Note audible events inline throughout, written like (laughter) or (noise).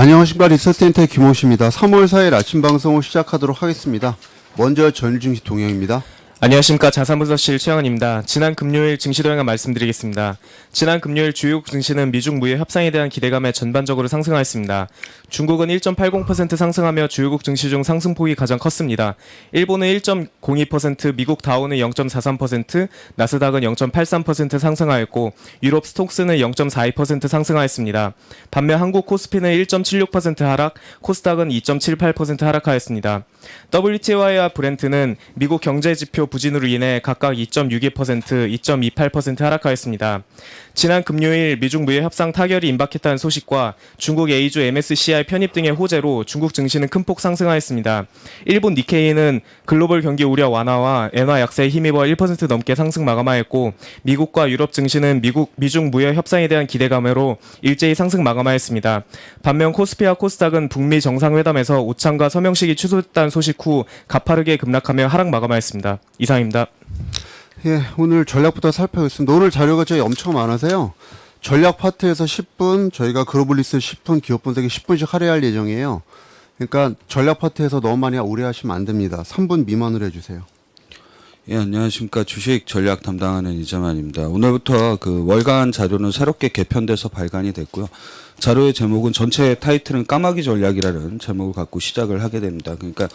안녕하십니까 리서센터의 김호시입니다. 3월 4일 아침 방송을 시작하도록 하겠습니다. 먼저 전일 증시 동향입니다. 안녕하십니까 자산분석실 최영은입니다. 지난 금요일 증시 동향을 말씀드리겠습니다. 지난 금요일 주요 증시는 미중 무역 협상에 대한 기대감에 전반적으로 상승하였습니다. 중국은 1.80% 상승하며 주요국 증시 중 상승폭이 가장 컸습니다. 일본은 1.02%, 미국 다우는 0.43%, 나스닥은 0.83% 상승하였고 유럽 스톡스는 0.42% 상승하였습니다. 반면 한국 코스피는 1.76% 하락, 코스닥은 2.78% 하락하였습니다. WTI와 브렌트는 미국 경제 지표 부진으로 인해 각각 2.62%, 2.28% 하락하였습니다. 지난 금요일 미중 무역 협상 타결이 임박했다는 소식과 중국 A주 MSCI 편입 등의 호재로 중국 증시는 큰 폭 상승하였습니다. 일본 니케이는 글로벌 경기 우려 완화와 엔화 약세에 힘입어 1% 넘게 상승 마감하였고 미국과 유럽 증시는 미국 미중 무역 협상에 대한 기대감으로 일제히 상승 마감하였습니다. 반면 코스피와 코스닥은 북미 정상회담에서 오창과 서명식이 취소됐다는 소식 후 가파르게 급락하며 하락 마감하였습니다. 이상입니다. 예, 오늘 전략부터 살펴보겠습니다. 오늘 자료가 저희 엄청 많아서요. 전략 파트에서 10분, 저희가 글로벌리스 10분, 기업 분석에 10분씩 할애할 예정이에요. 그러니까 전략 파트에서 너무 많이 오래 하시면 안 됩니다. 3분 미만으로 해주세요. 예, 안녕하십니까. 주식 전략 담당하는 이재만입니다. 오늘부터 그 월간 자료는 새롭게 개편돼서 발간이 됐고요. 자료의 제목은 전체 타이틀은 까마귀 전략이라는 제목을 갖고 시작을 하게 됩니다. 그러니까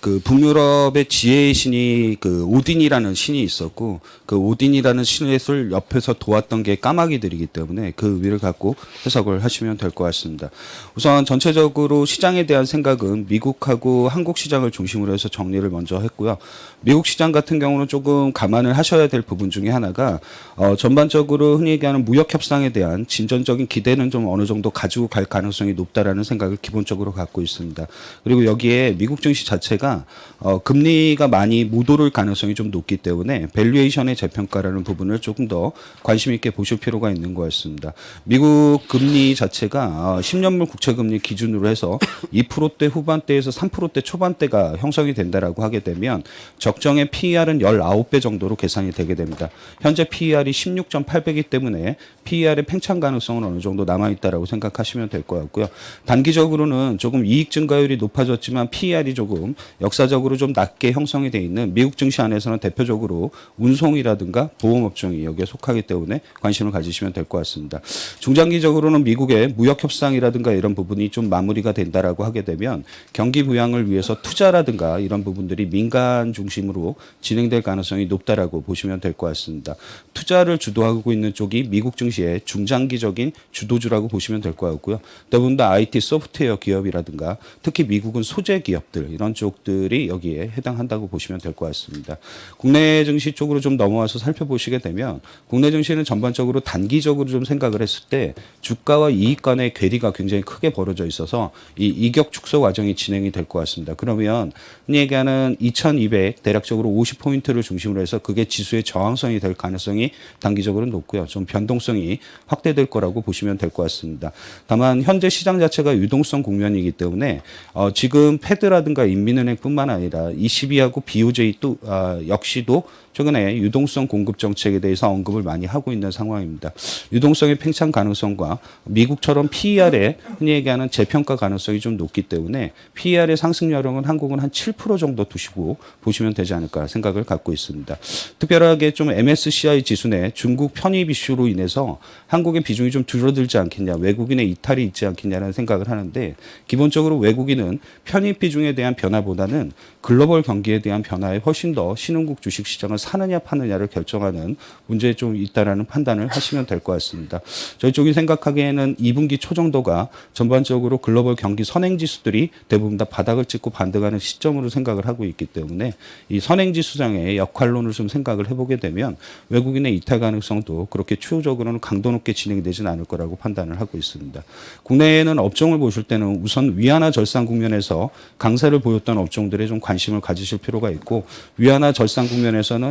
그 북유럽의 지혜의 신이 그 오딘이라는 신이 있었고 그 오딘이라는 신을 옆에서 도왔던 게 까마귀들이기 때문에 그 의미를 갖고 해석을 하시면 될 것 같습니다. 우선 전체적으로 시장에 대한 생각은 미국하고 한국 시장을 중심으로 해서 정리를 먼저 했고요. 미국 시장 같은 경우는 조금 감안을 하셔야 될 부분 중에 하나가 어, 전반적으로 흔히 얘기하는 무역 협상에 대한 진전적인 기대는 좀 어느 정도 가지고 갈 가능성이 높다라는 생각을 기본적으로 갖고 있습니다. 그리고 여기에 미국 증시 자체가 어, 금리가 많이 못 오를 가능성이 좀 높기 때문에 밸류에이션의 재평가라는 부분을 조금 더 관심 있게 보실 필요가 있는 것 같습니다. 미국 금리 자체가 어, 10년물 국채 금리 기준으로 해서 2%대 후반대에서 3%대 초반대가 형성이 된다라고 하게 되면 적정의 PER은 19배 정도로 계산이 되게 됩니다. 현재 PER이 16.8배이기 때문에 PER의 팽창 가능성은 어느 정도 남아 있다라고 생각 하시면 될 것 같고요. 단기적으로는 조금 이익 증가율이 높아졌지만 PER이 조금 역사적으로 좀 낮게 형성이 돼 있는 미국 증시 안에서는 대표적으로 운송이라든가 보험 업종이 여기에 속하기 때문에 관심을 가지시면 될 것 같습니다. 중장기적으로는 미국의 무역 협상이라든가 이런 부분이 좀 마무리가 된다라고 하게 되면 경기 부양을 위해서 투자라든가 이런 부분들이 민간 중심으로 진행될 가능성이 높다라고 보시면 될 것 같습니다. 투자를 주도하고 있는 쪽이 미국 증시의 중장기적인 주도주라고 보시면 될것 같고요. 대부분 다 IT 소프트웨어 기업이라든가 특히 미국은 소재 기업들 이런 쪽들이 여기에 해당한다고 보시면 될 것 같습니다. 국내 증시 쪽으로 좀 넘어와서 살펴보시게 되면 국내 증시는 전반적으로 단기적으로 좀 생각을 했을 때 주가와 이익 간의 괴리가 굉장히 크게 벌어져 있어서 이 이격 축소 과정이 진행이 될 것 같습니다. 그러면 흔히 얘기하는 2200 대략적으로 50포인트를 중심으로 해서 그게 지수의 저항성이 될 가능성이 단기적으로 높고요. 좀 변동성이 확대될 거라고 보시면 될 것 같습니다. 다만 현재 시장 자체가 유동성 국면이기 때문에 어, 지금 패드라든가 인민은행뿐만 아니라 ECB하고 BOJ 또 아, 역시도 최근에 유동성 공급 정책에 대해서 언급을 많이 하고 있는 상황입니다. 유동성의 팽창 가능성과 미국처럼 PER의 흔히 얘기하는 재평가 가능성이 좀 높기 때문에 PER의 상승 여력은 한국은 한 7% 정도 두시고 보시면 되지 않을까 생각을 갖고 있습니다. 특별하게 좀 MSCI 지수 내 중국 편입 이슈로 인해서 한국의 비중이 좀 줄어들지 않겠냐, 외국인의 이탈이 있지 않겠냐는 생각을 하는데 기본적으로 외국인은 편입 비중에 대한 변화보다는 글로벌 경기에 대한 변화에 훨씬 더 신흥국 주식 시장을 사느냐 파느냐를 결정하는 문제에 좀 있다라는 판단을 하시면 될 것 같습니다. 저희 쪽이 생각하기에는 2분기 초 정도가 전반적으로 글로벌 경기 선행 지수들이 대부분 다 바닥을 찍고 반등하는 시점으로 생각을 하고 있기 때문에 이 선행 지수장의 역할론을 좀 생각을 해보게 되면 외국인의 이탈 가능성도 그렇게 추후적으로는 강도 높게 진행되지는 않을 거라고 판단을 하고 있습니다. 국내에는 업종을 보실 때는 우선 위안화 절상 국면에서 강세를 보였던 업종들에 좀 관심을 가지실 필요가 있고 위안화 절상 국면에서는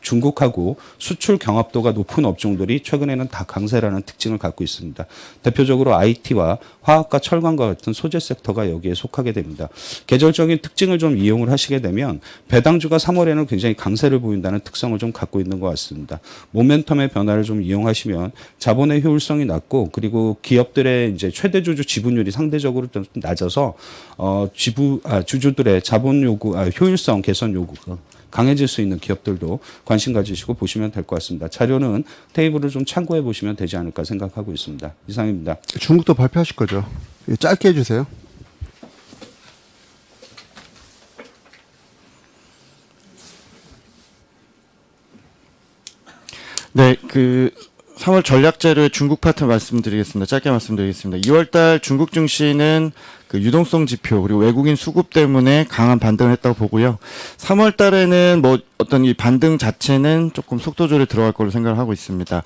중국하고 수출 경합도가 높은 업종들이 최근에는 다 강세라는 특징을 갖고 있습니다. 대표적으로 IT와 화학과 철강과 같은 소재 섹터가 여기에 속하게 됩니다. 계절적인 특징을 좀 이용을 하시게 되면 배당주가 3월에는 굉장히 강세를 보인다는 특성을 좀 갖고 있는 것 같습니다. 모멘텀의 변화를 좀 이용하시면 자본의 효율성이 낮고 그리고 기업들의 이제 최대 주주 지분율이 상대적으로 좀 낮아서 어 지부 아 주주들의 자본 요구 아 효율성 개선 요구가 강해질 수 있는 기업들도 관심 가지시고 보시면 될 것 같습니다. 자료는 테이블을 좀 참고해 보시면 되지 않을까 생각하고 있습니다. 이상입니다. 중국도 발표하실 거죠? 예, 짧게 해주세요. 네, 그 3월 전략 자료의 중국 파트 말씀드리겠습니다. 짧게 말씀드리겠습니다. 2월달 중국 증시는 그 유동성 지표 그리고 외국인 수급 때문에 강한 반등을 했다고 보고요. 3월달에는 뭐 어떤 이 반등 자체는 조금 속도조절에 들어갈 걸로 생각을 하고 있습니다.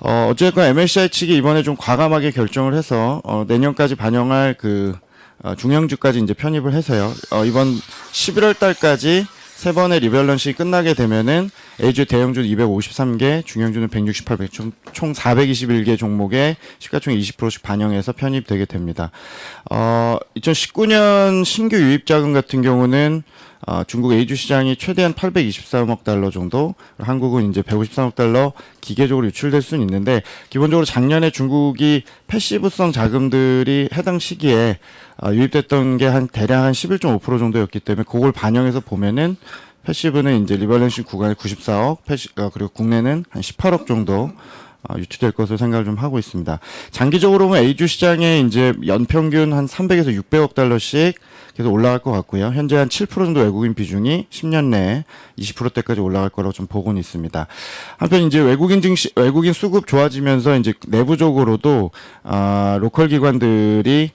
어, 어쨌건 MSCI 측이 이번에 좀 과감하게 결정을 해서 어, 내년까지 반영할 그 어, 중형주까지 이제 편입을 해서요. 어, 이번 11월 달까지 세 번의 리밸런싱이 끝나게 되면은 A주 대형주는 253개, 중형주는 168개, 총, 총 421개 종목에 시가총 20%씩 반영해서 편입되게 됩니다. 어, 2019년 신규 유입 자금 같은 경우는 어, 중국 A주 시장이 최대한 823억 달러 정도, 한국은 이제 153억 달러 기계적으로 유출될 수는 있는데 기본적으로 작년에 중국이 패시브성 자금들이 해당 시기에 어, 유입됐던 게 한 대략 한 11.5% 정도였기 때문에 그걸 반영해서 보면은 패시브는 이제 리밸런싱 구간에 94억, 패시, 어, 그리고 국내는 한 18억 정도 어, 유치될 것으로 생각을 좀 하고 있습니다. 장기적으로 보면 A주 시장에 이제 연평균 한 300에서 600억 달러씩 계속 올라갈 것 같고요. 현재 한 7% 정도 외국인 비중이 10년 내에 20%대까지 올라갈 거라고 좀 보고는 있습니다. 한편 이제 외국인 증시, 외국인 수급 좋아지면서 이제 내부적으로도 아, 로컬 기관들이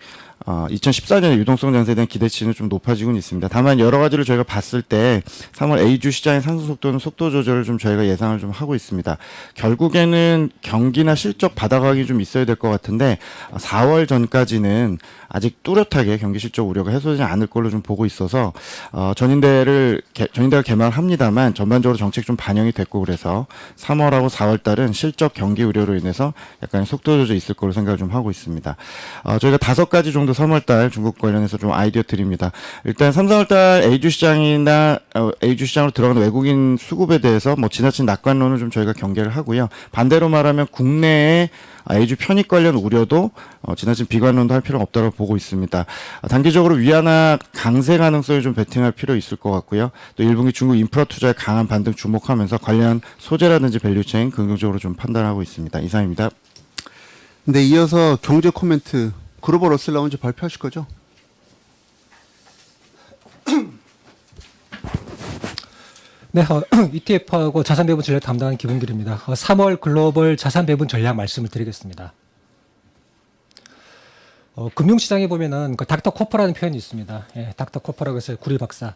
어, 2014년에 유동성 장세에 대한 기대치는 좀 높아지고는 있습니다. 다만 여러 가지를 저희가 봤을 때 3월 A주 시장의 상승 속도는 속도 조절을 좀 저희가 예상을 좀 하고 있습니다. 결국에는 경기나 실적 바닥하기 좀 있어야 될 것 같은데 4월 전까지는 아직 뚜렷하게 경기 실적 우려가 해소되지 않을 걸로 좀 보고 있어서 어, 전인대를 개, 전인대가 개막을 합니다만 전반적으로 정책 좀 반영이 됐고 그래서 3월하고 4월 달은 실적 경기 우려로 인해서 약간 속도 조절 있을 걸로 생각을 좀 하고 있습니다. 어, 저희가 다섯 가지 정도 3월 달 중국 관련해서 좀 아이디어 드립니다. 일단 3, 4월 달 A주 시장이나 어, A주 시장으로 들어가는 외국인 수급에 대해서 뭐 지나친 낙관론을 좀 저희가 경계를 하고요. 반대로 말하면 국내에 A주 편입 관련 우려도 어, 지나친 비관론도 할 필요는 없다고 보고 있습니다. 아, 단기적으로 위안화 강세 가능성을 좀 베팅할 필요 있을 것 같고요. 또 1분기 중국 인프라 투자에 강한 반등 주목하면서 관련 소재라든지 밸류체인 긍정적으로 좀 판단하고 있습니다. 이상입니다. 네, 이어서 경제 코멘트 글로벌 어셀 라운지 발표하실 거죠? (clears throat) 네, 어, (clears throat) ETF하고 자산 배분 전략 담당한 김은길입니다. 어, 3월 글로벌 자산 배분 전략 말씀을 드리겠습니다. 어, 금융시장에 보면은 그 닥터 코퍼라는 표현이 있습니다. 예, 닥터 코퍼라고 해서 구리 박사.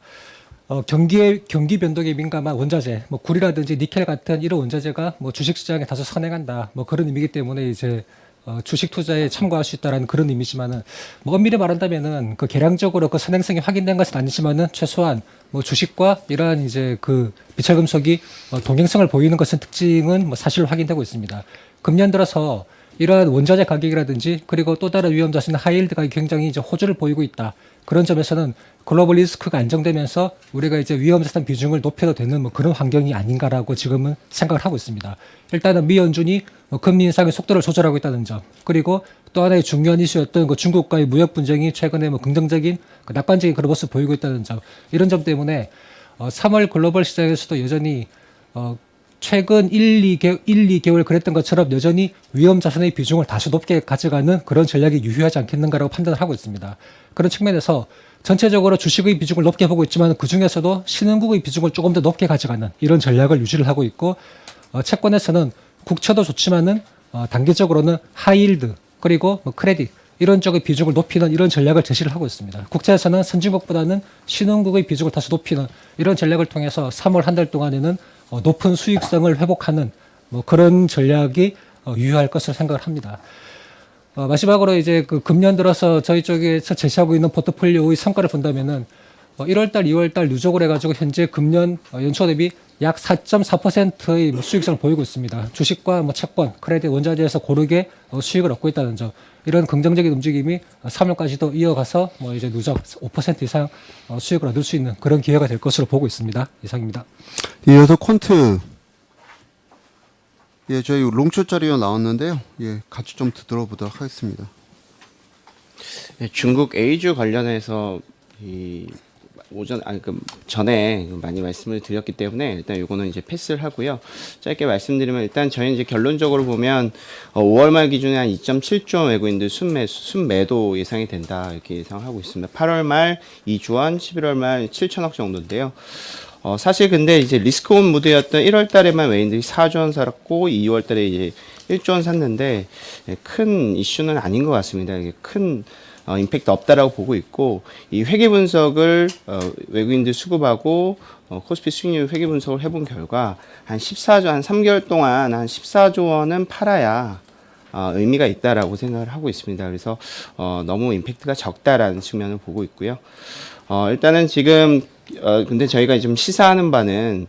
어, 경기의 경기 변동에 민감한 원자재, 뭐 구리라든지 니켈 같은 이런 원자재가 뭐 주식시장에 다소 선행한다, 뭐 그런 의미이기 때문에 이제 어, 주식 투자에 참고할 수 있다라는 그런 의미지만은 뭐 엄밀히 말한다면은 그 계량적으로 그 선행성이 확인된 것은 아니지만은 최소한 뭐 주식과 이러한 이제 그 비철금속이 어, 동행성을 보이는 것은 특징은 뭐 사실로 확인되고 있습니다. 금년 들어서 이러한 원자재 가격이라든지 그리고 또 다른 위험 자산 하이힐드 가격이 굉장히 이제 호주를 보이고 있다. 그런 점에서는 글로벌 리스크가 안정되면서 우리가 이제 위험 자산 비중을 높여도 되는 뭐 그런 환경이 아닌가라고 지금은 생각을 하고 있습니다. 일단은 미 연준이 뭐 금리 인상의 속도를 조절하고 있다는 점, 그리고 또 하나의 중요한 이슈였던 그 중국과의 무역 분쟁이 최근에 뭐 긍정적인 그 낙관적인 그런 모습을 보이고 있다는 점, 이런 점 때문에 어, 3월 글로벌 시장에서도 여전히 어, 최근 1, 2개, 1, 2개월 그랬던 것처럼 여전히 위험 자산의 비중을 다소 높게 가져가는 그런 전략이 유효하지 않겠는가라고 판단을 하고 있습니다. 그런 측면에서 전체적으로 주식의 비중을 높게 보고 있지만 그 중에서도 신흥국의 비중을 조금 더 높게 가져가는 이런 전략을 유지를 하고 있고 어, 채권에서는 국채도 좋지만은 어, 단기적으로는 하이힐드 그리고 뭐 크레딧 이런 쪽의 비중을 높이는 이런 전략을 제시를 하고 있습니다. 국채에서는 선진국보다는 신흥국의 비중을 다소 높이는 이런 전략을 통해서 3월 한 달 동안에는 어, 높은 수익성을 회복하는 뭐 그런 전략이 어, 유효할 것으로 생각을 합니다. 어, 마지막으로 이제 그 금년 들어서 저희 쪽에서 제시하고 있는 포트폴리오의 성과를 본다면은 어, 1월달, 2월달 누적을 해가지고 현재 금년 어, 연초 대비 약 4.4%의 뭐 수익성을 보이고 있습니다. 주식과 뭐 채권, 크레딧, 원자재에서 고르게 어, 수익을 얻고 있다는 점. 이런 긍정적인 움직임이 어, 3월까지도 이어가서 뭐 이제 누적 5% 이상 어, 수익을 얻을 수 있는 그런 기회가 될 것으로 보고 있습니다. 이상입니다. 이어서 콘트. 예, 저희 롱숏 자리가 나왔는데요. 예, 같이 좀 들어보도록 하겠습니다. 네, 중국 A주 관련해서 이 오전 아니 그 전에 많이 말씀을 드렸기 때문에 일단 요거는 이제 패스를 하고요. 짧게 말씀드리면 일단 저희 이제 결론적으로 보면 어, 5월 말 기준에 한 2.7조 원 외국인들 순매 순매도 예상이 된다 이렇게 예상하고 있습니다. 8월 말 2조 원, 11월 말 7천억 정도인데요. 어, 사실 근데 이제 리스크 온 무드였던 1월 달에만 외인들이 4조 원 살았고 2월 달에 이제 1조 원 샀는데 예, 큰 이슈는 아닌 것 같습니다. 이게 큰 어, 임팩트 없다라고 보고 있고 이 회계 분석을 어, 외국인들 수급하고 어, 코스피 수익률 회계 분석을 해본 결과 한 14조 한 3개월 동안 한 14조 원은 팔아야 어, 의미가 있다라고 생각을 하고 있습니다. 그래서 어, 너무 임팩트가 적다라는 측면을 보고 있고요. 어, 일단은 지금 어, 근데 저희가 좀 시사하는 바는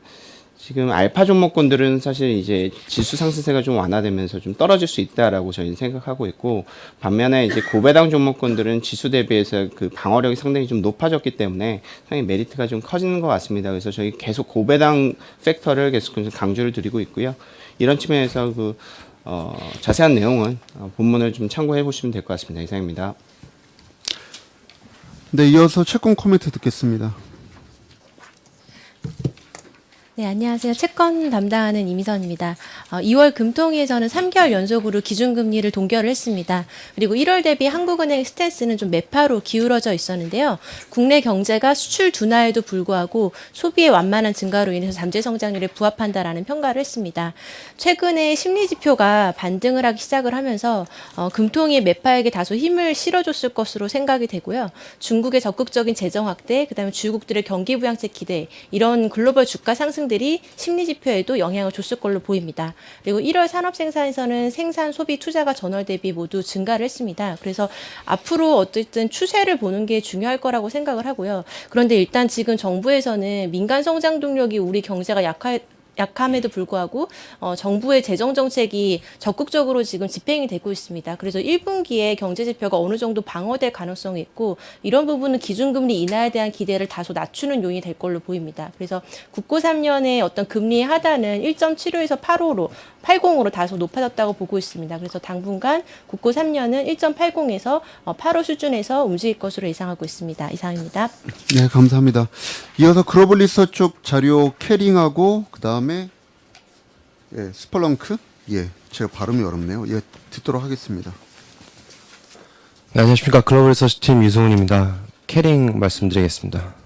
지금 알파 종목군들은 사실 이제 지수 상승세가 좀 완화되면서 좀 떨어질 수 있다라고 저희는 생각하고 있고 반면에 이제 고배당 종목군들은 지수 대비해서 그 방어력이 상당히 좀 높아졌기 때문에 상당히 메리트가 좀 커지는 것 같습니다. 그래서 저희 계속 고배당 팩터를 계속 좀 강조를 드리고 있고요. 이런 측면에서 그 어, 자세한 내용은 어, 본문을 좀 참고해 보시면 될 것 같습니다. 이상입니다. 네, 이어서 채권 코멘트 듣겠습니다. 네, 안녕하세요. 채권 담당하는 이미선입니다. 어, 2월 금통위에서는 3개월 연속으로 기준금리를 동결을 했습니다. 그리고 1월 대비 한국은행 스탠스는 좀 매파로 기울어져 있었는데요. 국내 경제가 수출 둔화에도 불구하고 소비의 완만한 증가로 인해서 잠재 성장률에 부합한다라는 평가를 했습니다. 최근에 심리 지표가 반등을 하기 시작을 하면서 어, 금통위의 매파에게 다소 힘을 실어줬을 것으로 생각이 되고요. 중국의 적극적인 재정 확대, 그다음에 주국들의 경기 부양책 기대 이런 글로벌 주가 상승 들이 심리 지표에도 영향을 줬을 걸로 보입니다. 그리고 1월 산업 생산에서는 생산, 소비, 투자가 전월 대비 모두 증가를 했습니다. 그래서 앞으로 어쨌든 추세를 보는 게 중요할 거라고 생각을 하고요. 그런데 일단 지금 정부에서는 민간 성장 동력이 우리 경제가 약할 약함에도 불구하고 어, 정부의 재정 정책이 적극적으로 지금 집행이 되고 있습니다. 그래서 1분기에 경제 지표가 어느 정도 방어될 가능성이 있고 이런 부분은 기준금리 인하에 대한 기대를 다소 낮추는 요인이 될 걸로 보입니다. 그래서 국고 3년의 어떤 금리의 하단은 1.75에서 8호로 80으로 다소 높아졌다고 보고 있습니다. 그래서 당분간 국고 3년은 1.80에서 8호 수준에서 움직일 것으로 예상하고 있습니다. 이상입니다. 네, 감사합니다. 이어서 글로벌 리서치 쪽 자료 캐링하고 그다음에 예, 스펄렁크 예, 제가 발음이 어렵네요. 예, 듣도록 하겠습니다. 네, 안녕하십니까 글로벌 리서치 팀 유승훈입니다. 캐링 말씀드리겠습니다.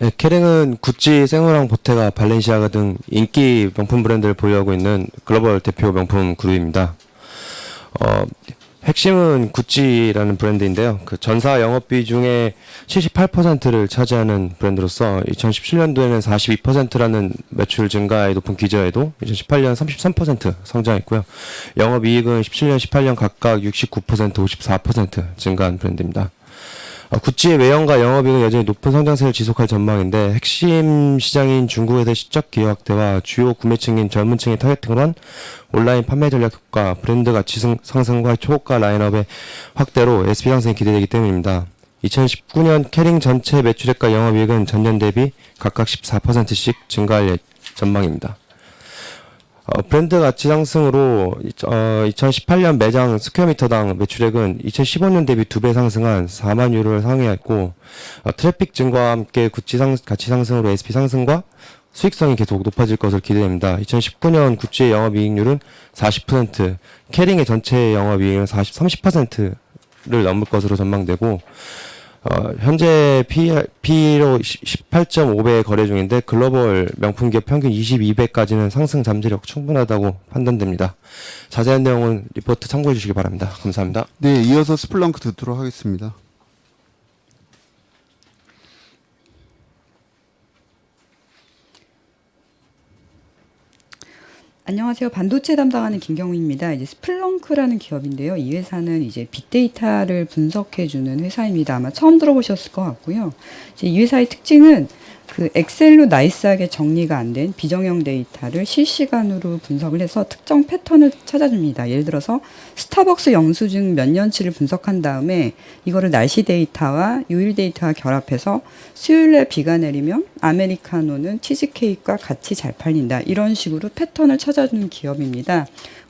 네, 캐링은 구찌, 생로랑 보테가, 발렌시아가 등 인기 명품 브랜드를 보유하고 있는 글로벌 대표 명품 그룹입니다. 어, 핵심은 구찌라는 브랜드인데요. 그 전사 영업 비중의 78%를 차지하는 브랜드로서 2017년도에는 42%라는 매출 증가의 높은 기저에도 2018년 33% 성장했고요. 영업 이익은 17년, 18년 각각 69%, 54% 증가한 브랜드입니다. 어, 구찌의 외형과 영업이익은 여전히 높은 성장세를 지속할 전망인데 핵심 시장인 중국에서의 시적 기회 확대와 주요 구매층인 젊은 층의 타겟팅을 한 온라인 판매 전략과 브랜드 가치 성- 상승과 초고가 라인업의 확대로 SP 상승이 기대되기 때문입니다. 2019년 캐링 전체 매출액과 영업이익은 전년 대비 각각 14%씩 증가할 예- 전망입니다. 어, 브랜드 가치 상승으로 어, 2018년 매장 스퀘어미터당 매출액은 2015년 대비 두 배 상승한 4만 유로를 상회했고 어, 트래픽 증가와 함께 구찌 상, 가치 상승으로 SP 상승과 수익성이 계속 높아질 것으로 기대됩니다. 2019년 구찌의 영업이익률은 40%, 캐링의 전체 영업이익은 40, 30%를 넘을 것으로 전망되고 어, 현재 P, P로 18.5배 거래 중인데 글로벌 명품 기업 평균 22배까지는 상승 잠재력 충분하다고 판단됩니다. 자세한 내용은 리포트 참고해 주시기 바랍니다. 감사합니다. 네, 이어서 스플렁크 듣도록 하겠습니다. 안녕하세요. 반도체 담당하는 김경우입니다. 이제 스플렁크라는 기업인데요. 이 회사는 이제 빅데이터를 분석해주는 회사입니다. 아마 처음 들어보셨을 것 같고요. 이 회사의 특징은 그 엑셀로 나이스하게 정리가 안 된 비정형 데이터를 실시간으로 분석을 해서 특정 패턴을 찾아줍니다. 예를 들어서 스타벅스 영수증 몇 년치를 분석한 다음에 이거를 날씨 데이터와 요일 데이터와 결합해서 수요일에 비가 내리면 아메리카노는 치즈케이크와 같이 잘 팔린다. 이런 식으로 패턴을 찾아주는 기업입니다.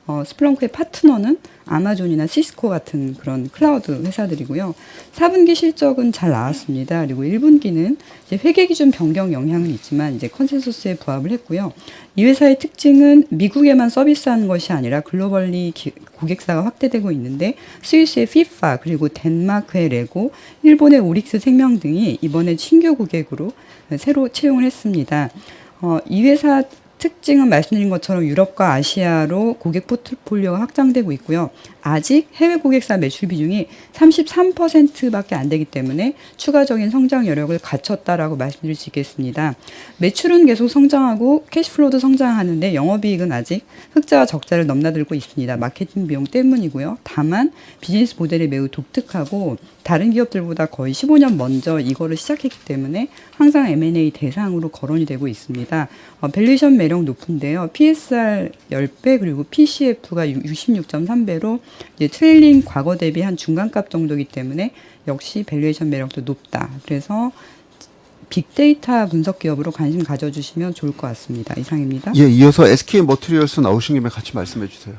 어, 스플렁크의 파트너는 아마존이나 시스코 같은 그런 클라우드 회사들이고요. 4분기 실적은 잘 나왔습니다. 그리고 1분기는 이제 회계 기준 변경 영향은 있지만 이제 컨센서스에 부합을 했고요. 이 회사의 특징은 미국에만 서비스하는 것이 아니라 글로벌리 기- 고객사가 확대되고 있는데 스위스의 FIFA 그리고 덴마크의 레고, 일본의 오릭스 생명 등이 이번에 신규 고객으로 새로 채용을 했습니다. 어, 이 회사 특징은 말씀드린 것처럼 유럽과 아시아로 고객 포트폴리오가 확장되고 있고요. 아직 해외 고객사 매출 비중이 33%밖에 안 되기 때문에 추가적인 성장 여력을 갖췄다라고 말씀드릴 수 있겠습니다. 매출은 계속 성장하고 캐시플로도 성장하는데 영업이익은 아직 흑자와 적자를 넘나들고 있습니다. 마케팅 비용 때문이고요. 다만 비즈니스 모델이 매우 독특하고 다른 기업들보다 거의 15년 먼저 이거를 시작했기 때문에 항상 M&A 대상으로 거론이 되고 있습니다. 어, 밸류에이션 매력 높은데요. PSR 10배 그리고 PCF가 66.3배로 이제 트레일링 과거 대비 한 중간값 정도이기 때문에 역시 밸류에이션 매력도 높다. 그래서 빅데이터 분석 기업으로 관심 가져주시면 좋을 것 같습니다. 이상입니다. 예, 이어서 SK 머티리얼스 나오신 김에 같이 말씀해 주세요.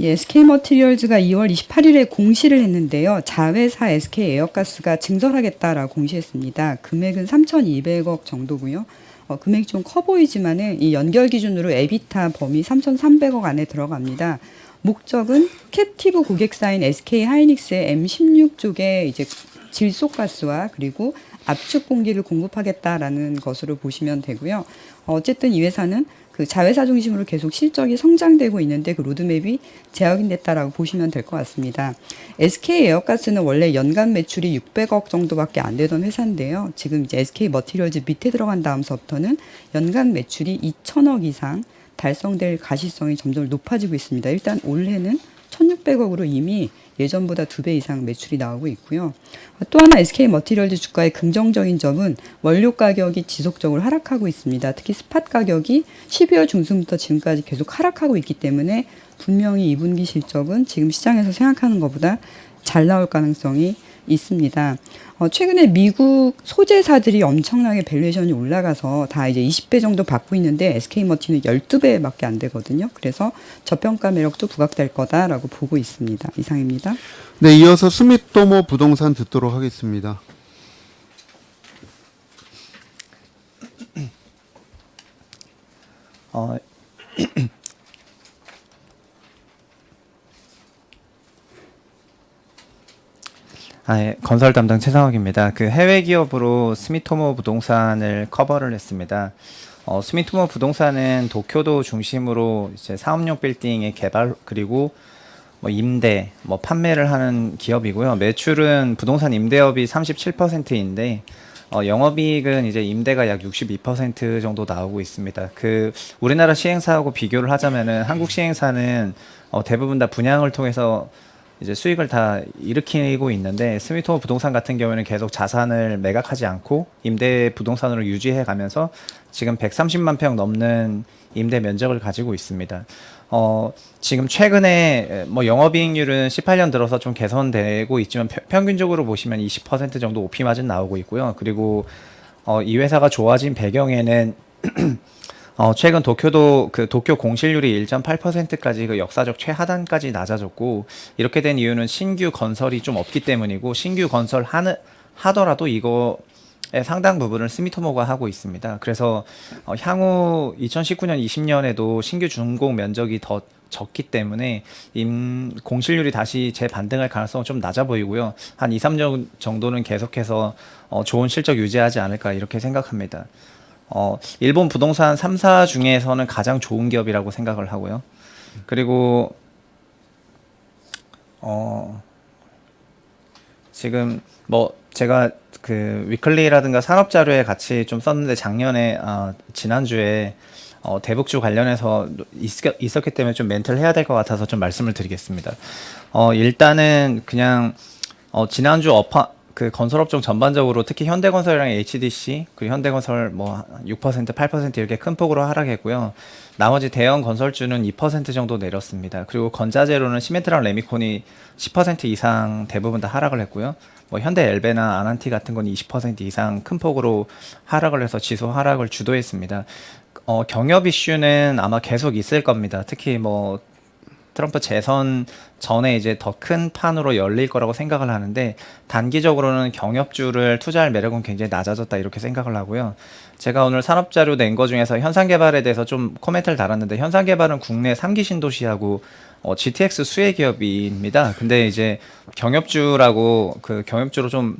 예, SK 머티리얼즈가 2월 28일에 공시를 했는데요. 자회사 SK 에어가스가 증설하겠다라고 공시했습니다. 금액은 3,200억 정도고요. 어, 금액이 좀 커 보이지만은 이 연결 기준으로 에비타 범위 3,300억 안에 들어갑니다. 목적은 캡티브 고객사인 SK 하이닉스의 M16 쪽에 이제 질소가스와 그리고 압축 공기를 공급하겠다라는 것으로 보시면 되고요. 어쨌든 이 회사는 그 자회사 중심으로 계속 실적이 성장되고 있는데 그 로드맵이 재확인됐다라고 보시면 될 것 같습니다. SK 에어가스는 원래 연간 매출이 600억 정도밖에 안 되던 회사인데요. 지금 이제 SK 머티리얼즈 밑에 들어간 다음서부터는 연간 매출이 2천억 이상 달성될 가시성이 점점 높아지고 있습니다. 일단 올해는 1,600억으로 이미 예전보다 두 배 이상 매출이 나오고 있고요. 또 하나 SK 머티리얼즈 주가의 긍정적인 점은 원료 가격이 지속적으로 하락하고 있습니다. 특히 스팟 가격이 12월 중순부터 지금까지 계속 하락하고 있기 때문에 분명히 2분기 실적은 지금 시장에서 생각하는 것보다 잘 나올 가능성이 있습니다. 어, 최근에 미국 소재사들이 엄청나게 밸류에이션이 올라가서 다 이제 20배 정도 받고 있는데 SK머티는 12배밖에 안 되거든요. 그래서 저평가 매력도 부각될 거다라고 보고 있습니다. 이상입니다. 네, 이어서 스미토모 부동산 듣도록 하겠습니다. (clears throat) (clears throat) 어, (clears throat) 아, 예, 건설 담당 최상욱입니다. 그 해외 기업으로 스미토모 부동산을 커버를 했습니다. 어, 스미토모 부동산은 도쿄도 중심으로 이제 사업용 빌딩의 개발 그리고 뭐 임대, 뭐 판매를 하는 기업이고요. 매출은 부동산 임대업이 37%인데 어, 영업이익은 이제 임대가 약 62% 정도 나오고 있습니다. 그 우리나라 시행사하고 비교를 하자면은 한국 시행사는 어, 대부분 다 분양을 통해서 이제 수익을 다 일으키고 있는데 스미토 부동산 같은 경우에는 계속 자산을 매각하지 않고 임대 부동산으로 유지해 가면서 지금 130만 평 넘는 임대 면적을 가지고 있습니다. 어, 지금 최근에 뭐 영업이익률은 18년 들어서 좀 개선되고 있지만 평- 평균적으로 보시면 20% 정도 오피 마진 나오고 있고요. 그리고 어, 이 회사가 좋아진 배경에는 (clears throat) 어, 최근 도쿄도 그 도쿄 공실률이 1.8%까지 그 역사적 최하단까지 낮아졌고 이렇게 된 이유는 신규 건설이 좀 없기 때문이고 신규 건설 하는 하더라도 이거의 상당 부분을 스미토모가 하고 있습니다. 그래서 어, 향후 2019년 20년에도 신규 준공 면적이 더 적기 때문에 임 공실률이 다시 재반등할 가능성은 좀 낮아 보이고요. 한 2, 3년 정도는 계속해서 어, 좋은 실적 유지하지 않을까 이렇게 생각합니다. 어, 일본 부동산 3사 중에서는 가장 좋은 기업이라고 생각을 하고요. 그리고 어, 지금 뭐 제가 그 위클리라든가 산업 자료에 같이 좀 썼는데 작년에 아, 지난주에 어, 대북주 관련해서 있, 있었기 때문에 좀 멘트를 해야 될 것 같아서 좀 말씀을 드리겠습니다. 어, 일단은 그냥 어, 지난주 업화 그 건설업종 전반적으로 특히 현대건설이랑 HDC 그리고 현대건설 뭐 6% 8% 이렇게 큰 폭으로 하락했고요. 나머지 대형 건설주는 2% 정도 내렸습니다. 그리고 건자재로는 시멘트랑 레미콘이 10% 이상 대부분 다 하락을 했고요. 뭐 현대 엘베나 아난티 같은 건 20% 이상 큰 폭으로 하락을 해서 지수 하락을 주도했습니다. 어, 경협 이슈는 아마 계속 있을 겁니다. 특히 뭐 트럼프 재선 전에 이제 더 큰 판으로 열릴 거라고 생각을 하는데 단기적으로는 경협주를 투자할 매력은 굉장히 낮아졌다 이렇게 생각을 하고요. 제가 오늘 산업 자료 낸 거 중에서 현상 개발에 대해서 좀 코멘트를 달았는데 현상 개발은 국내 3기 신도시하고 어, GTX 수혜 기업입니다. 근데 이제 경협주라고 그 경협주로 좀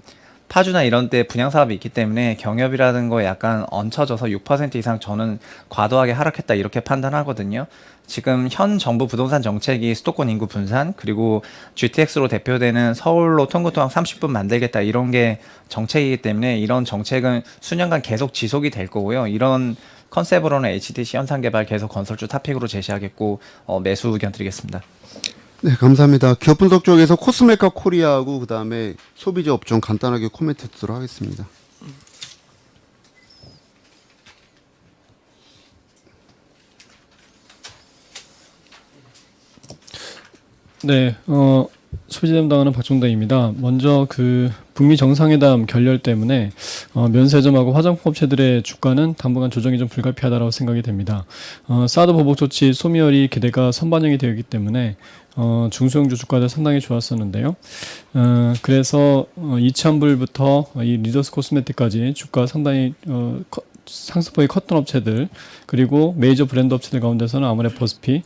파주나 이런 데 분양 사업이 있기 때문에 경협이라는 거에 약간 얹혀져서 6% 이상 저는 과도하게 하락했다 이렇게 판단하거든요. 지금 현 정부 부동산 정책이 수도권 인구 분산 그리고 GTX로 대표되는 서울로 통구통항 30분 만들겠다 이런 게 정책이기 때문에 이런 정책은 수년간 계속 지속이 될 거고요. 이런 컨셉으로는 HDC 현상 개발 계속 건설주 탑픽으로 제시하겠고 어, 매수 의견 드리겠습니다. 네, 감사합니다. 기업 분석 쪽에서 코스메카 코리아하고 그다음에 소비자 업종 간단하게 코멘트 듣도록 하겠습니다. 네, 어, 소비자 담당하는 박종덕입니다. 먼저 그 북미 정상회담 결렬 때문에 어, 면세점하고 화장품 업체들의 주가는 당분간 조정이 좀 불가피하다고 생각이 됩니다. 어, 사드 보복 조치 소미열이 기대가 선반영이 되었기 때문에 어, 중소형주 주가들 상당히 좋았었는데요. 어, 그래서 어, 이찬불부터 이 리더스 코스메틱까지 주가 상당히 어, 커- 상승폭이 컸던 업체들 그리고 메이저 브랜드 업체들 가운데서는 아모레퍼스피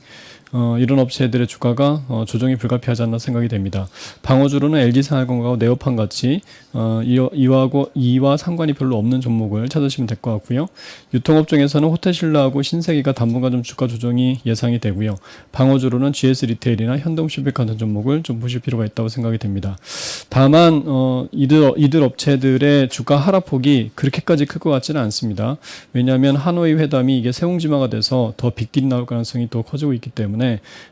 어, 이런 업체들의 주가가 어, 조정이 불가피하지 않나 생각이 됩니다. 방어주로는 LG생활건강하고 네오판 같이 어, 이와, 이와고 이와 상관이 별로 없는 종목을 찾으시면 될 것 같고요. 유통업 종에서는 호텔신라하고 신세계가 당분간 좀 주가 조정이 예상이 되고요. 방어주로는 GS 리테일이나 현동슈빅 같은 종목을 좀 보실 필요가 있다고 생각이 됩니다. 다만 어, 이들 이들 업체들의 주가 하락폭이 그렇게까지 클 것 같지는 않습니다. 왜냐하면 하노이 회담이 이게 세웅지마가 돼서 더 빅딜이 나올 가능성이 더 커지고 있기 때문에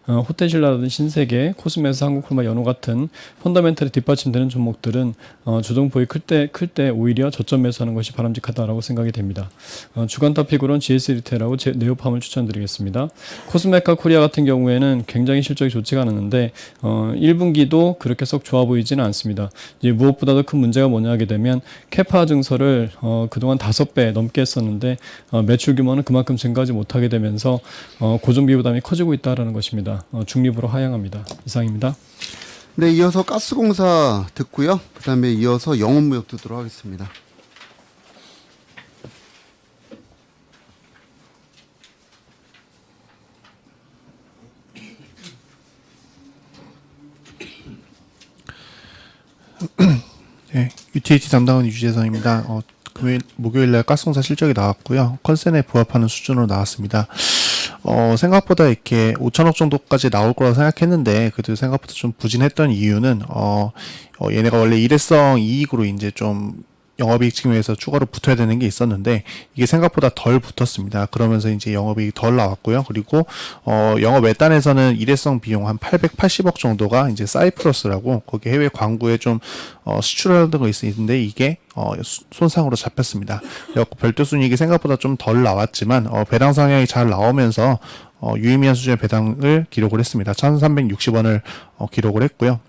어, 호텔신라라든지 신세계, 코스메스, 한국콜마, 연호 같은 펀더멘털이 뒷받침되는 종목들은 어, 조정폭이 클 때 클 때 오히려 저점 매수하는 것이 바람직하다라고 생각이 됩니다. 어, 주간 타픽으로는 GS 리테일하고 제- 네오팜을 추천드리겠습니다. 코스메카 코리아 같은 경우에는 굉장히 실적이 좋지가 않았는데 어, 1분기도 그렇게 썩 좋아 보이지는 않습니다. 이제 무엇보다도 큰 문제가 뭐냐 하게 되면 캐파 증서를 어, 그동안 다섯 배 넘게 했었는데 어, 매출 규모는 그만큼 증가하지 못하게 되면서 어, 고정비 부담이 커지고 있다 라는 것입니다. 어, 중립으로 하향합니다. 이상입니다. 네, 이어서 가스공사 듣고요. 그다음에 이어서 영업무역 듣도록 하겠습니다. 네, 유틸리티 담당은 유재선입니다. 어, 금요일, 목요일 날 가스공사 실적이 나왔고요. 컨센에 부합하는 수준으로 나왔습니다. 어, 생각보다 이렇게 5천억 정도까지 나올 거라 생각했는데, 그래도 생각보다 좀 부진했던 이유는, 어, 어, 얘네가 원래 일회성 이익으로 이제 좀 영업이익 측면에서 추가로 붙어야 되는 게 있었는데 이게 생각보다 덜 붙었습니다. 그러면서 이제 영업이익이 덜 나왔고요. 그리고 어 영업 외단에서는 일회성 비용 한 880억 정도가 이제 사이프러스라고 거기 해외 광구에 좀 어, 수출하는 거 있는데 이게 어, 수- 손상으로 잡혔습니다. 별도 순이익이 생각보다 좀 덜 나왔지만 어, 배당 상향이 잘 나오면서 어, 유의미한 수준의 배당을 기록을 했습니다. 1,360원을 어, 기록을 했고요.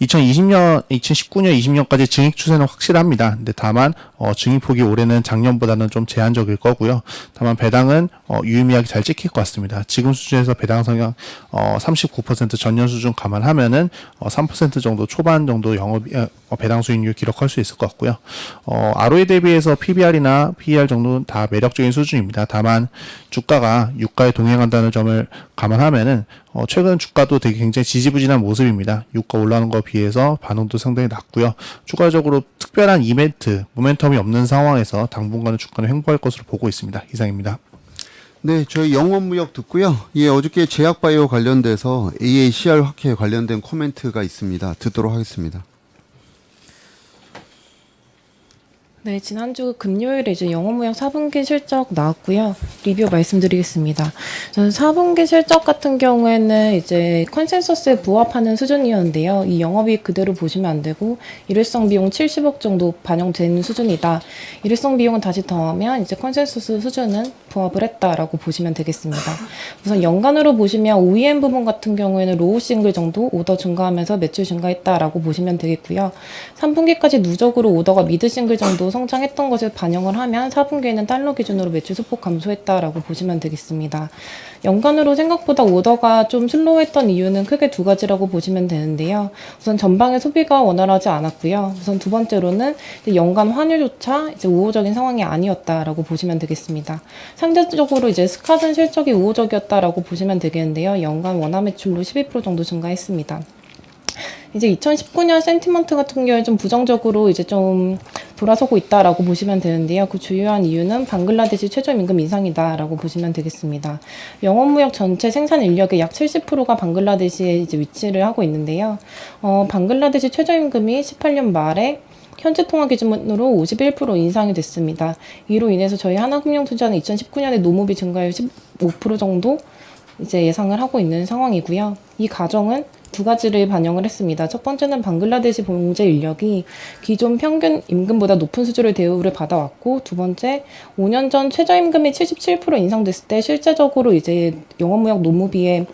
2020년, 2019년, 20년까지 증액 추세는 확실합니다. 근데 다만 어, 증액 폭이 올해는 작년보다는 좀 제한적일 거고요. 다만 배당은 어, 유의미하게 잘 찍힐 것 같습니다. 지금 수준에서 배당 성향 어, 39% 전년 수준 감안하면은 어, 3% 정도 초반 정도 영업 어, 배당 수익률 기록할 수 있을 것 같고요. 어, ROE 대비해서 PBR이나 PER 정도는 다 매력적인 수준입니다. 다만 주가가 유가에 동행한다는 점을 감안하면은 어, 최근 주가도 되게 굉장히 지지부진한 모습입니다. 유가 올라오는 거 비해서 반응도 상당히 낮고요. 추가적으로 특별한 이벤트, 모멘텀이 없는 상황에서 당분간은 주가는 횡보할 것으로 보고 있습니다. 이상입니다. 네, 저희 영업무역 듣고요. 예, 어저께 제약바이오 관련돼서 AACR 확해 관련된 코멘트가 있습니다. 듣도록 하겠습니다. 네, 지난주 금요일에 이제 영어무역 4분기 실적 나왔고요. 리뷰 말씀드리겠습니다. 저는 4분기 실적 같은 경우에는 이제 컨센서스에 부합하는 수준이었는데요. 이 영업이익 그대로 보시면 안 되고 일회성 비용 70억 정도 반영된 수준이다. 일회성 비용은 다시 더하면 이제 컨센서스 수준은 부합을 했다라고 보시면 되겠습니다. 우선 연간으로 보시면 OEM 부분 같은 경우에는 로우 싱글 정도 오더 증가하면서 매출 증가했다라고 보시면 되겠고요. 3분기까지 누적으로 오더가 미드 싱글 정도 성장했던 것을 반영을 하면 4분기에는 달러 기준으로 매출 소폭 감소했다라고 보시면 되겠습니다. 연간으로 생각보다 오더가 좀 슬로우했던 이유는 크게 두 가지라고 보시면 되는데요. 우선 전방의 소비가 원활하지 않았고요. 우선 두 번째로는 연간 환율조차 이제 우호적인 상황이 아니었다라고 보시면 되겠습니다. 상대적으로 이제 스캇은 실적이 우호적이었다라고 보시면 되겠는데요. 연간 원화 매출로 12% 정도 증가했습니다. 이제 2019년 센티먼트 같은 경우에 좀 부정적으로 이제 좀 돌아서고 있다라고 보시면 되는데요. 그 주요한 이유는 방글라데시 최저임금 인상이다라고 보시면 되겠습니다. 영업무역 전체 생산 인력의 약 70%가 방글라데시에 이제 위치를 하고 있는데요. 어, 방글라데시 최저임금이 18년 말에 현재 통화 기준으로 51% 인상이 됐습니다. 이로 인해서 저희 하나금융투자는 2019년에 노무비 증가율 15% 정도 이제 예상을 하고 있는 상황이고요. 이 가정은 두 가지를 반영을 했습니다. 첫 번째는 방글라데시 봉제 인력이 기존 평균 임금보다 높은 수준의 대우를 받아왔고, 두 번째, 5년 전 최저임금이 77% 인상됐을 때 실제적으로 이제 영업무역 노무비에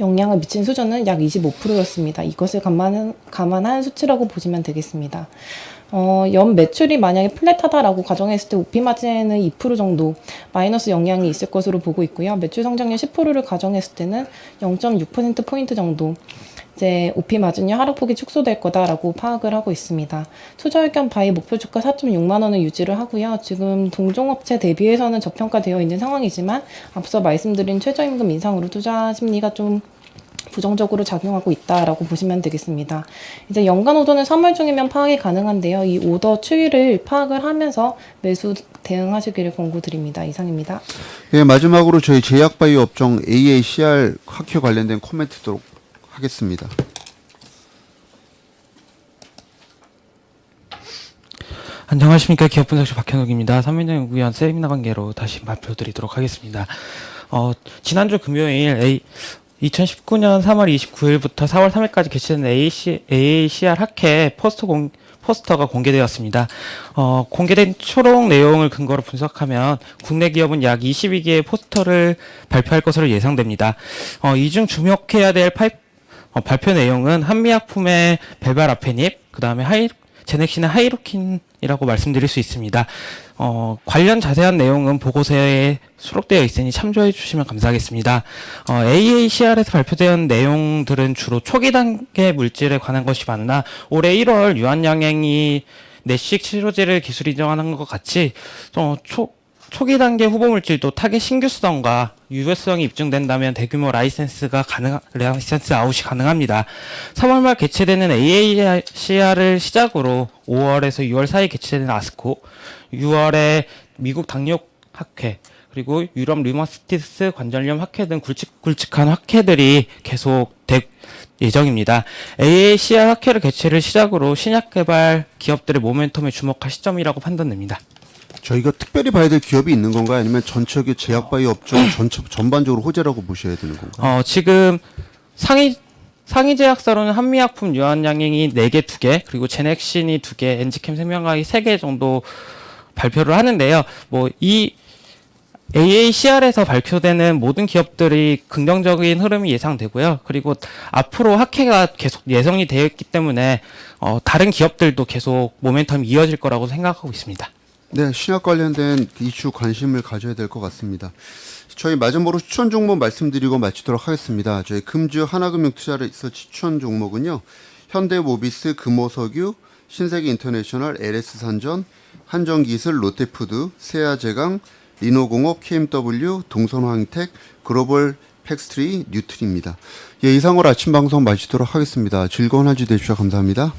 영향을 미친 수준은 약 25%였습니다. 이것을 감안한, 감안한 수치라고 보시면 되겠습니다. 어, 연 매출이 만약에 플랫하다라고 가정했을 때 오피 마진에는 2% 정도 마이너스 영향이 있을 것으로 보고 있고요. 매출 성장률 10%를 가정했을 때는 0.6% 포인트 정도 이제 오피 마진율 하락폭이 축소될 거다라고 파악을 하고 있습니다. 투자 의견 바이 목표 주가 4.6만 원을 유지를 하고요. 지금 동종업체 대비해서는 저평가되어 있는 상황이지만 앞서 말씀드린 최저임금 인상으로 투자 심리가 좀 부정적으로 작용하고 있다라고 보시면 되겠습니다. 이제 연간 오더는 3월 중이면 파악이 가능한데요. 이 오더 추이를 파악을 하면서 매수 대응하시기를 권고드립니다. 이상입니다. 예, 마지막으로 저희 제약바이오 업종 AACR 학회 관련된 코멘트 도록 하겠습니다. 안녕하십니까 기업분석실 박현욱입니다. 삼민정 연구위원 세미나 관계로 다시 발표드리도록 하겠습니다. 어, 지난주 금요일 A, 2019년 3월 29일부터 4월 3일까지 개최된 AC, AACR 학회 포스터 공, 포스터가 공개되었습니다. 어, 공개된 초록 내용을 근거로 분석하면 국내 기업은 약 22개의 포스터를 발표할 것으로 예상됩니다. 어, 이 중 주목해야 될 파이, 어, 발표 내용은 한미약품의 벨바라페닙, 그 다음에 하이, 제넥신의 하이로킨이라고 말씀드릴 수 있습니다. 어, 관련 자세한 내용은 보고서에 수록되어 있으니 참조해 주시면 감사하겠습니다. 어, AACR에서 발표된 내용들은 주로 초기 단계 물질에 관한 것이 많으나 올해 1월 유한양행이 내식 치료제를 기술 인정하는 것 같이 어, 초, 초기 단계 후보 물질도 타겟 신규성과 유효성이 입증된다면 대규모 라이센스가 가능 라이센스 아웃이 가능합니다. 3월 말 개최되는 AACR을 시작으로 5월에서 6월 사이 개최되는 아스코, 6월에 미국 당뇨 학회, 그리고 유럽 류마티스 관절염 학회 등 굵직 굵직한 학회들이 계속 될 예정입니다. AACR 학회를 개최를 시작으로 신약 개발 기업들의 모멘텀에 주목할 시점이라고 판단됩니다. 저희가 특별히 봐야 될 기업이 있는 건가요? 아니면 전체의 제약바이오 업종 전체 전반적으로 호재라고 보셔야 되는 건가요? 어, 지금 상위 상위 제약사로는 한미약품 유한양행이 4개, 2개, 그리고 제넥신이 2개, 엔지캠 생명과학이 3개 정도 발표를 하는데요. 뭐 이 AACR에서 발표되는 모든 기업들이 긍정적인 흐름이 예상되고요. 그리고 앞으로 학회가 계속 예정이 되어 있기 때문에 어, 다른 기업들도 계속 모멘텀이 이어질 거라고 생각하고 있습니다. 네, 신약 관련된 이슈 관심을 가져야 될 것 같습니다. 저희 마지막으로 추천 종목 말씀드리고 마치도록 하겠습니다. 저희 금주 하나금융 투자를 있어 추천 종목은요. 현대모비스, 금호석유, 신세계 인터내셔널, LS산전, 한정기술, 롯데푸드, 세아제강, 리노공업, KMW, 동선황택, 글로벌 팩스트리, 뉴트리입니다. 예, 이상으로 아침 방송 마치도록 하겠습니다. 즐거운 한 주 되십시오. 감사합니다.